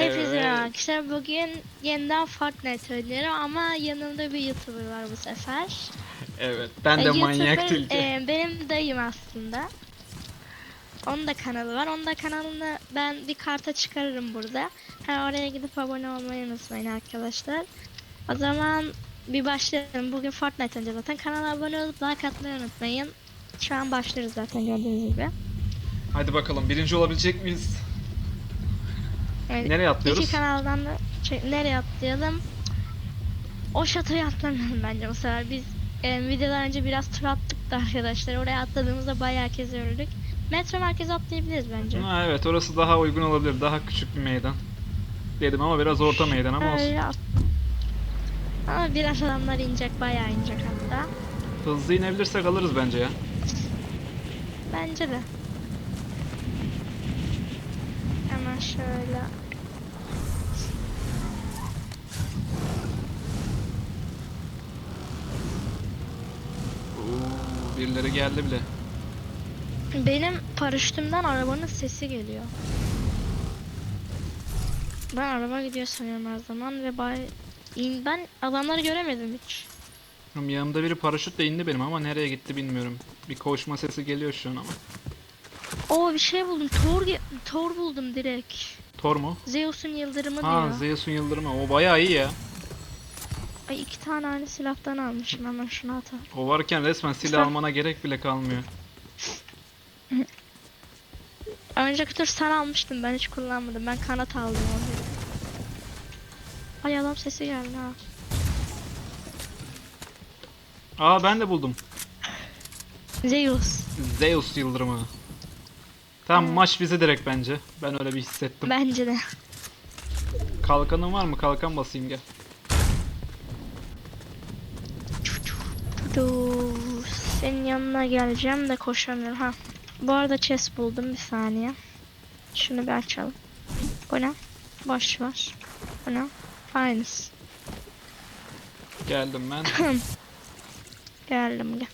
Hepinize Evet. arkadaşlar. Bugün yeniden Fortnite oynuyorum ama yanımda bir YouTuber var bu sefer. Evet. Ben de E, manyak YouTuber, tilki. e, benim dayım aslında. Onun da kanalı var. Onun da kanalını ben bir karta çıkarırım burada. Ha, oraya gidip abone olmayı unutmayın arkadaşlar. O zaman bir başlayalım. Bugün Fortnite oynayacağız zaten. Kanala abone olup like atmayı unutmayın. Şu an başlıyoruz zaten gördüğünüz gibi. Hadi bakalım birinci olabilecek miyiz? Evet, Nereye atlıyoruz? İki kanaldan da şey, nereye atlayalım? O şatoya atlamayalım bence bu sefer. Biz e, videodan önce biraz tur attık da arkadaşlar. Oraya atladığımızda bayağı kez öldük. Metro merkezi atlayabiliriz bence. Ha, evet orası daha uygun olabilir. Daha küçük bir meydan. Dedim ama biraz orta meydan ama olsun. Öyle. Ama biraz adamlar inecek, bayağı inecek hatta. Hızlı inebilirsek alırız bence ya. Bence de. Hemen şöyle. Oo, birileri geldi bile. Benim paraşütümden arabanın sesi geliyor. Ben araba gidiyor sanıyorum her zaman ve bay... İn- Ben adamları göremedim hiç. Yanımda biri paraşütle indi benim ama nereye gitti bilmiyorum. Bir koşma sesi geliyor şu an ama. Oo bir şey buldum. Thor, ge- Thor buldum direkt. Thor mu? Zeus'un yıldırımı Ha diyor. Zeus'un yıldırımı. O bayağı iyi ya. Ay iki tane aynı silahtan almışım hemen şunu atalım. O varken resmen silah Sen- almana gerek bile kalmıyor. Önceki tur sen almıştın ben hiç kullanmadım. Ben kanat aldım onu. Ay adam sesi geldi ha. Aa ben de buldum. Zeus. Zeus yıldırımı. Tamam Evet. maç bize direkt bence. Ben öyle bir hissettim. Bence de. Kalkanın var mı? Kalkan basayım gel. Dur, senin yanına geleceğim de koşamıyorum. Ha. Bu arada chest buldum bir saniye. Şunu bir açalım. Bu ne? Boş var. Bu ne? Aynısı. Geldim ben. Geldim gel.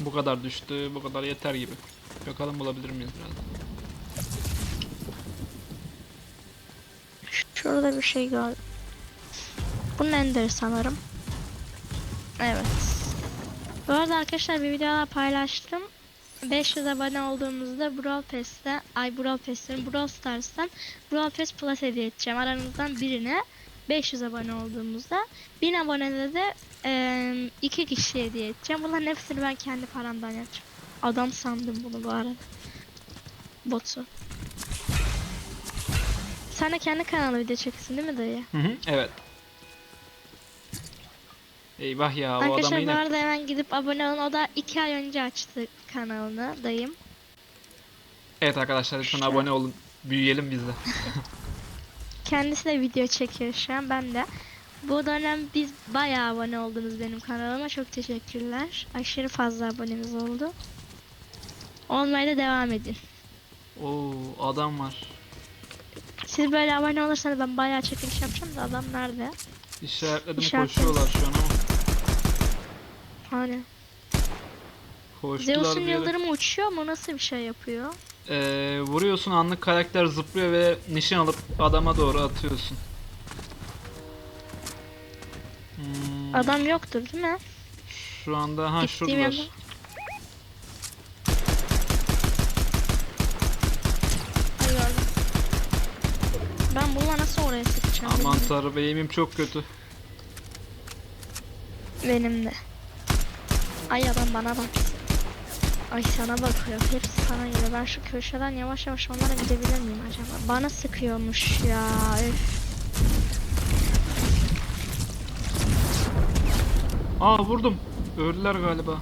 bu kadar düştü. Bu kadar yeter gibi. Bakalım bulabilir miyiz biraz? Şurada bir şey gördüm. Bu Ender sanırım. Evet. Bu arada arkadaşlar bir videolar paylaştım. 500 abone olduğumuzda Brawl Pass'te, ay Brawl Pass'ten, Brawl Stars'tan Brawl Pass Plus hediye edeceğim. Aranızdan birine 500 abone olduğumuzda 1000 abonede de eee, iki kişi hediye edeceğim. Bunların hepsini ben kendi paramdan yapacağım. Adam sandım bunu bu arada. Botu. Sen de kendi kanalına video çeksin değil mi dayı? Hı hı. Evet. Eyvah ya o Arkadaşlar bu yine arada hemen gidip abone olun. O da 2 ay önce açtı kanalını dayım. Evet arkadaşlar lütfen Şu- abone olun. Büyüyelim biz de. Kendisi de video çekiyor şu an ben de. Bu dönem biz bayağı abone oldunuz benim kanalıma. Çok teşekkürler. Aşırı fazla abonemiz oldu. Olmaya da devam edin. Oo adam var. Siz böyle abone olursanız ben bayağı çekiliş yapacağım da adam nerede? İşaretledim İşaretledim. koşuyorlar şu an ama. Hani Koştular Zeus'un bir yere. yıldırımı uçuyor mu? Nasıl bir şey yapıyor? Ee, vuruyorsun anlık karakter zıplıyor ve nişan alıp adama doğru atıyorsun. Hmm, Adam yoktur değil mi? Şu anda ha Gittiğim şuradalar. yandan- Ay gördüm. Ben bununla nasıl oraya sıkacağım? Aman bilmiyorum. eğimim çok kötü. Benim de. Ay adam bana bak. Ay sana bakıyor. Hepsi sana geliyor. Ben şu köşeden yavaş yavaş onlara gidebilir miyim acaba? Bana sıkıyormuş ya. Üf. Aa vurdum. Öldüler galiba.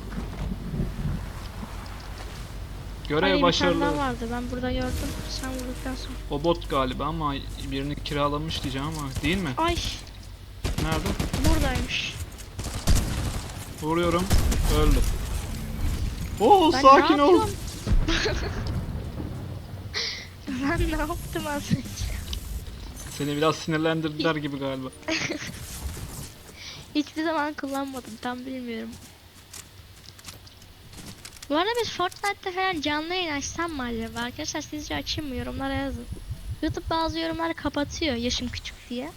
Görev Ay bir tane başarılı. daha vardı. Ben burada gördüm. Sen vurduktan sonra. O bot galiba ama birini kiralamış diyeceğim ama değil mi? Ay Nerede? buradaymış. Vuruyorum. Öldü. Oo Ben sakin ol. ben ne yaptım az önce? Seni biraz sinirlendirdiler gibi galiba. Hiçbir zaman kullanmadım. Tam bilmiyorum. Bu arada biz Fortnite'te falan canlı yayın açsam mı acaba? Arkadaşlar sizce açayım mı? Yorumlara yazın. YouTube bazı yorumları kapatıyor yaşım küçük diye.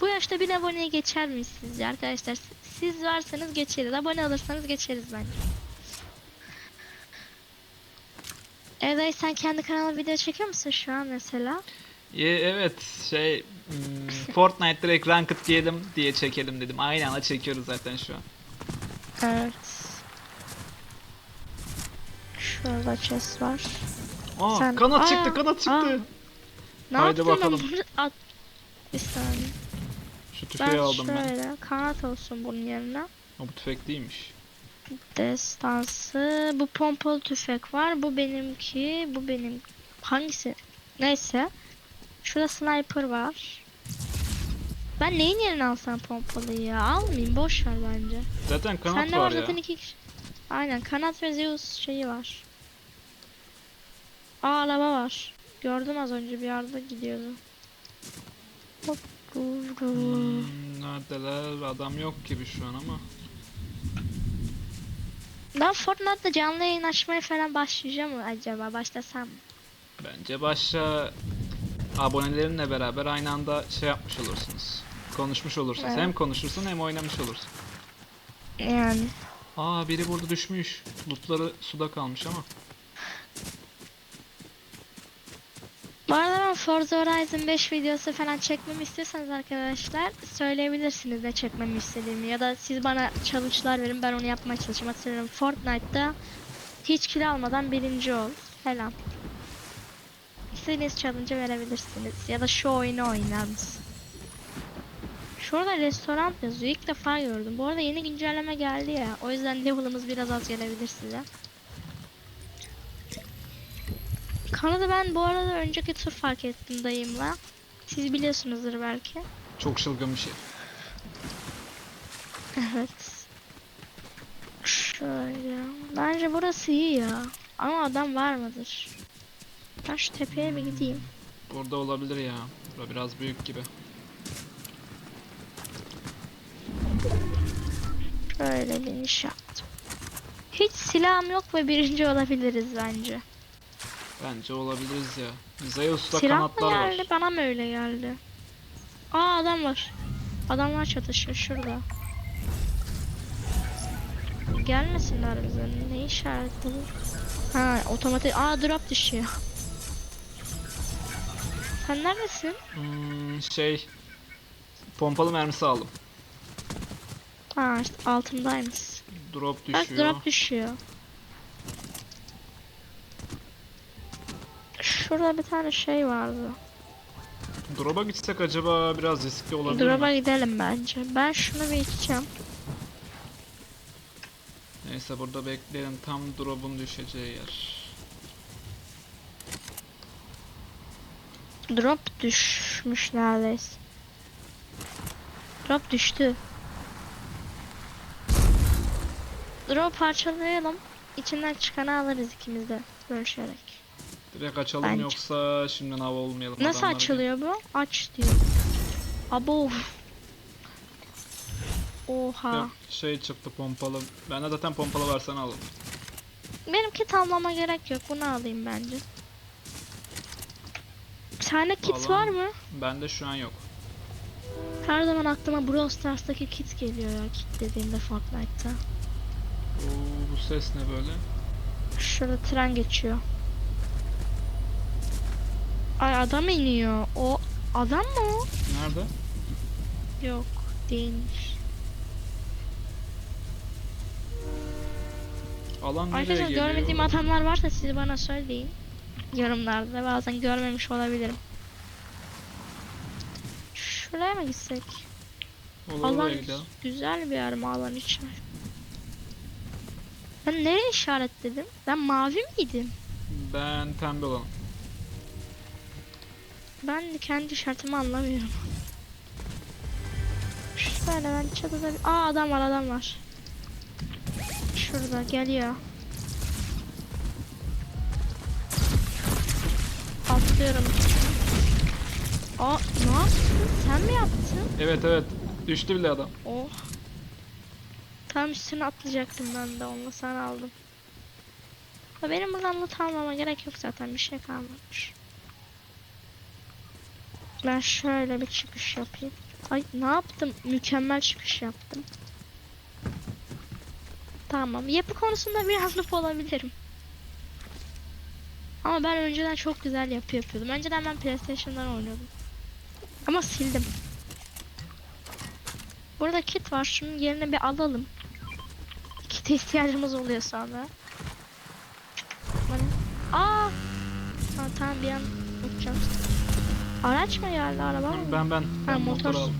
Bu yaşta bir aboneye geçer miyiz sizce arkadaşlar? Siz varsanız geçeriz. Abone olursanız geçeriz bence. Evet sen kendi kanalına video çekiyor musun şu an mesela? Ye- evet şey hmm, Fortnite direkt Ranked diyelim diye çekelim dedim. Aynı anda çekiyoruz zaten şu an. Evet. Şurada chest var. Aa Sen- kanat Aa, çıktı kanat çıktı. aa. Ne Haydi yaptın bakalım. at. Bir saniye. Şu tüfeği Ben aldım ben. şöyle kanat olsun bunun yerine. O bu tüfek değilmiş. Destansı. Bu pompalı tüfek var. Bu benimki. Bu benim. Hangisi? Neyse. Şurada sniper var. Ben neyin yerine alsam pompalıyı ya? Almayayım. Boş ver bence. Zaten kanat Sende var var ya. zaten iki kişi. Aynen. Kanat ve Zeus şeyi var. Aa araba var. Gördüm az önce bir yerde gidiyordu. Hop. Hmm, neredeler? Adam yok gibi şu an ama. Ben Fortnite'da canlı yayın açmaya falan başlayacağım mı acaba? Başlasam mı? Bence başta abonelerinle beraber aynı anda şey yapmış olursunuz. Konuşmuş olursunuz. Evet. Hem konuşursun hem oynamış olursun. Yani. Aa biri burada düşmüş. Lootları suda kalmış ama. Bu arada ben Forza Horizon 5 videosu falan çekmemi istiyorsanız arkadaşlar söyleyebilirsiniz ne çekmemi istediğimi ya da siz bana challenge'lar verin ben onu yapmaya çalışayım. Atıyorum Fortnite'da hiç kill almadan birinci ol falan. İstediğiniz challenge'ı verebilirsiniz ya da şu oyunu oynar mısın? Şurada restoran yazıyor. İlk defa gördüm. Bu arada yeni güncelleme geldi ya. O yüzden level'ımız biraz az gelebilir size. Kanadı ben bu arada önceki tur fark ettim dayımla. Siz biliyorsunuzdur belki. Çok çılgın bir şey. Evet. Şöyle. Bence burası iyi ya. Ama adam var mıdır? Ben şu tepeye bir gideyim. Burada olabilir ya. Bura biraz büyük gibi. Şöyle bir iniş yaptım. Hiç silahım yok ve birinci olabiliriz bence. Bence olabiliriz ya. Zeus'ta Silah mı kanatlar var. geldi? Bana mı öyle geldi? Aa adam var. Adamlar çatışıyor şurada. Gelmesinler bize. Ne işaret bu? Ha otomatik. Aa drop düşüyor. Sen neredesin? Hmm, şey pompalı mermisi aldım. Ha işte altındaymış. Drop Bak düşüyor. drop düşüyor. Şurada bir tane şey vardı. Drop'a gitsek acaba biraz riskli olabilir Drop'a mi? gidelim bence. Ben şunu bir içeceğim. Neyse burada bekleyelim tam drop'un düşeceği yer. Drop düşmüş neredeyse. Drop düştü. Drop parçalayalım. İçinden çıkanı alırız ikimiz de bölüşerek. Direkt açalım Bence. yoksa şimdiden hava olmayalım. Nasıl adamlar açılıyor bu? Aç diyor. Abo. Oha. Yok, şey çıktı pompalı. Bende zaten pompalı versene alın. Benim kit almama gerek yok. Bunu alayım bence. Sende kit Alalım. var mı? Bende şu an yok. Her zaman aklıma Brawl Stars'taki kit geliyor ya. Kit dediğimde Fortnite'ta. Oo, bu ses ne böyle? Şurada tren geçiyor. Ay adam iniyor. O adam mı o? Nerede? Yok değilmiş. Alan nereye Arkadaşlar geliyor? görmediğim adamlar varsa siz bana söyleyin. Yorumlarda bazen görmemiş olabilirim. Şuraya mı gitsek? Olur Alan gidelim. güzel bir yer mi alan için? Ben nereye işaretledim? Ben mavi miydim? Ben pembe olan. Ben kendi işaretimi anlamıyorum. Şöyle ben çatıda bir... Aa adam var adam var. Şurada geliyor. Atlıyorum. Aa ne yaptın? Sen mi yaptın? Evet evet. Düştü bile adam. Oh. Tam üstüne atlayacaktım ben de onunla sana aldım. Ha, benim buradan loot almama gerek yok zaten bir şey kalmamış. Ben şöyle bir çıkış yapayım. Ay ne yaptım? Mükemmel çıkış yaptım. Tamam. Yapı konusunda biraz noob olabilirim. Ama ben önceden çok güzel yapı yapıyordum. Önceden ben PlayStation'dan oynuyordum. Ama sildim. Burada kit var. Şunun yerine bir alalım. Kite ihtiyacımız oluyor sonra. Bana... Aa! Ha, tamam bir an uçacağım. Araç mı geldi araba mı? Ben ben. ben motor. motor aldım.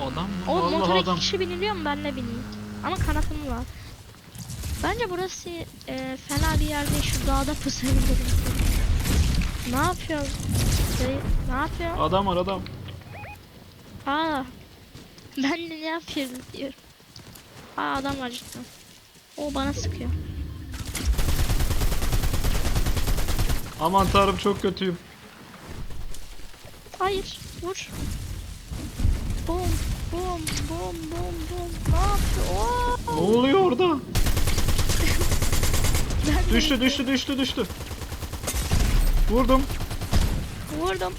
O adam mı? O Allah motora adam. kişi biniliyor mu ben ne bineyim? Ama kanatım var. Bence burası e, fena bir yer değil. Şu dağda pusabilirim. Ne yapıyorsun? Dayı, ne yapıyorsun? Adam var adam. Aa. Ben de ne yapıyorum diyorum. Aa adam var cidden. O bana sıkıyor. Aman tanrım çok kötüyüm. Hayır. Vur. Bum bum bum bum bum. Ne yapıyor? Oo. Ne oluyor orada? Düştü düştü düştü düştü. Vurdum. Vurdum.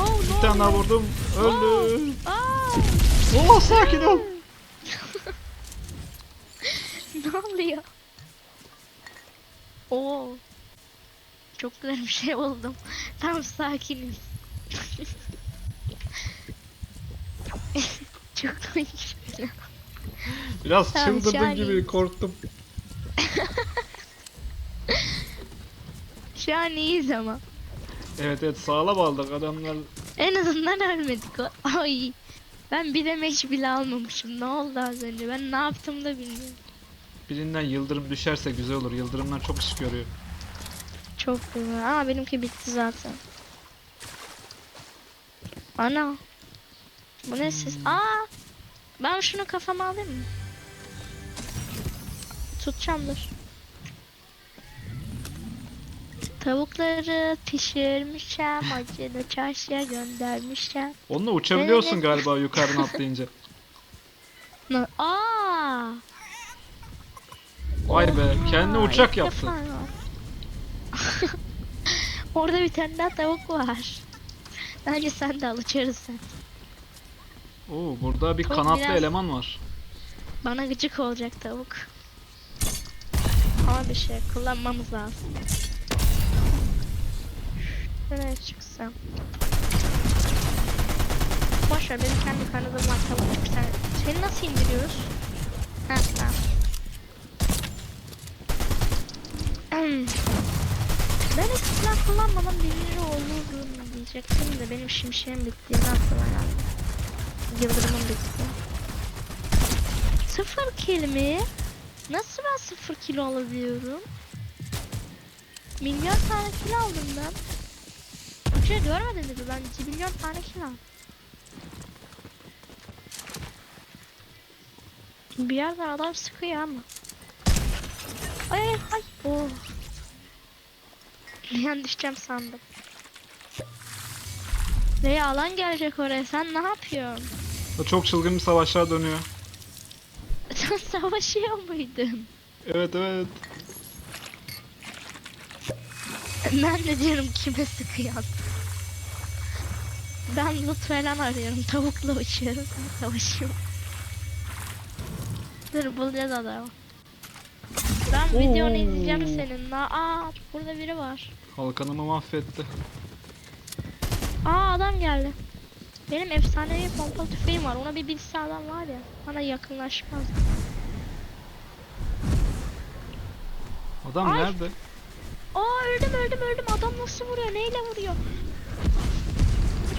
Oh, Bir tane daha vurdum. Öldü. Aa. Oo sakin ol. ne oluyor? Oo. Çok güzel bir şey buldum. Tam sakiniz. Çok komik. Biraz Tamam, an gibi korktum. Şu an iyiyiz ama. Evet evet sağlam aldık adamlar. En azından ölmedik. o- Ay. Ben bir demeç bile almamışım. Ne oldu az önce? Ben ne yaptım da bilmiyorum. Birinden yıldırım düşerse güzel olur. Yıldırımlar çok ışık görüyor. Çok güzel. Aa benimki bitti zaten. Ana. Bu ne ses? Aa. Ben şunu kafama alayım mı? Tutacağım dur. Tavukları pişirmişem, acılı çarşıya göndermişem. Onunla uçabiliyorsun Evet. galiba yukarıdan atlayınca. Na- Aa! Vay be kendine uçak ilk yaptı. defa var. Orada bir tane daha tavuk var. Bence sen de al uçarız sen. Oo burada bir Tavuk kanatlı biraz- eleman var. Bana gıcık olacak tavuk. Ama bir şey kullanmamız lazım. Nereye çıksam? Boş ver benim kendi kanadım var tavuk. Sen, seni nasıl indiriyoruz? Ha tamam. Hmm. Kullanmadan birinci olurum diyecektim de benim şimşeğim bittiğini aklıma geldi. Yıldırımım bitti. Sıfır kill? Nasıl ben sıfır kill alabiliyorum? Milyon tane kill aldım ben. Bir şey görmedin mi? Ben 2 milyon tane aldım. Bir yerden adam sıkıyor ama. Ay ay ay. Oh. Bir an düşeceğim sandım. Ve alan gelecek oraya. Sen ne yapıyorsun? Çok çılgın bir savaşlar dönüyor. Sen savaşıyor muydun? Evet evet. Ben de diyorum kime sıkıyor. Ben loot falan arıyorum. Tavukla uçuyorum. Sen savaşıyorum. Dur bulacağız adamı. Ben videonu Oo. izleyeceğim seninle. Aa burada biri var. Halkanımı mahvetti. Aa adam geldi. Benim efsanevi pompalı tüfeğim var. Ona bir bilse adam var ya. Bana yakınlaşmaz. Adam Ay. nerede? Aa öldüm öldüm öldüm. Adam nasıl vuruyor? Neyle vuruyor?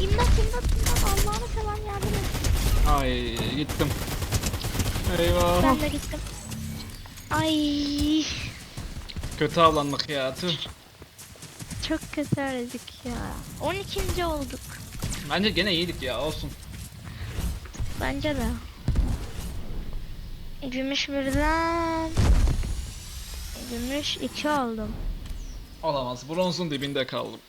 İmdat imdat imdat. Allah'ını seven yardım et. Ay gittim. Eyvah. Ben de gittim. Ay Kötü avlanmak ya tüh. çok kötü öldük ya. 12. olduk. Bence gene iyiydik ya olsun. Bence de. Gümüş birden. Gümüş 2 oldum. Olamaz bronzun dibinde kaldım.